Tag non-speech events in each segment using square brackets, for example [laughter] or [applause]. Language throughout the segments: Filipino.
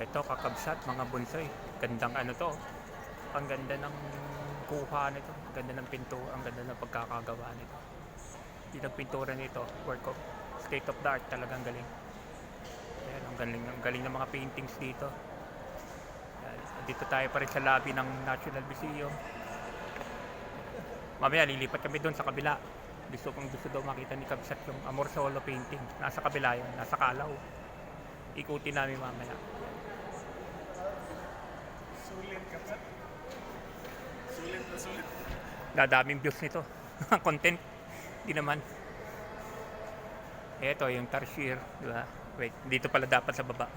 Ito, kakabsat, mga bonsai. Gandang ano to. Ang ganda ng kuha nito. Ang ganda ng pinto. Ang ganda ng pagkakagawa nito. Yung pintura nito, work of state of the art talagang galing. Ayan, ang galing, ang galing ng mga paintings dito. Ayan, dito tayo pa rin sa lobby ng National Museum. Mamaya lilipat kami doon sa kabila. Gusto kong gusto daw makita ni Kabsat yung Amor Solo painting. Nasa kabila yun, nasa Kalaw. Ikutin namin mamaya. Sulit ka sa. Sulit na sulit. Dadaming views nito. [laughs] Content. Hindi naman. Ito, yung tarsier. Di ba? Wait, dito pala dapat sa baba.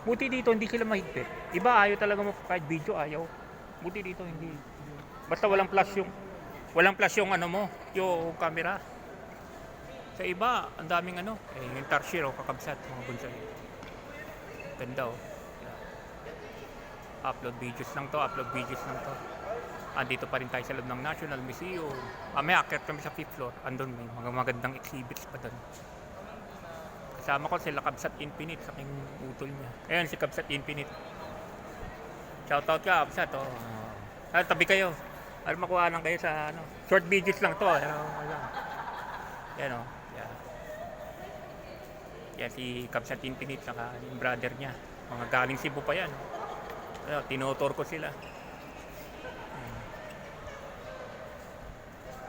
Buti dito, hindi sila mahigpit. Iba, ayaw talaga mo kahit video, ayaw. Buti dito, hindi. Basta walang flash yung walang flash yung ano mo, yung camera. Sa iba, ang daming ano, eh, yung tarsier o kakabsat, mga bonsai. Ganda oh. Upload videos lang to, upload videos lang to. Andito pa rin tayo sa loob ng National Museum. Mamaya, akit kami sa fifth floor. Andun may mga magandang exhibits pa doon. Kasama ko sila Kabsat Infinite sa aking utol niya. Ayan si Kabsat Infinite. Shoutout ka, Kabsat. Oh. Ah, tabi kayo. Para makuha lang kayo sa ano. Short videos lang to. Ano, ayan. Yan oh. Yan. Si Kabsat Infinite saka yung brother niya. Mga galing Cebu pa yan. Ayan, tinotor ko sila.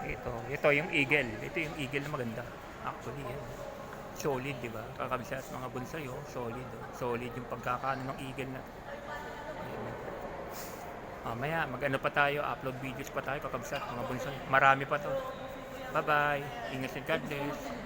Ito, ito yung eagle. Ito yung eagle na maganda. Actually, yan. Solid, di ba? Kakabsat mga bonsai, oh. Solid, oh. Solid yung pagkakaano ng eagle na. Mamaya, mag-ano pa tayo, upload videos pa tayo, kakabsat mga bonsai. Marami pa to. Bye-bye. Ingat and God bless.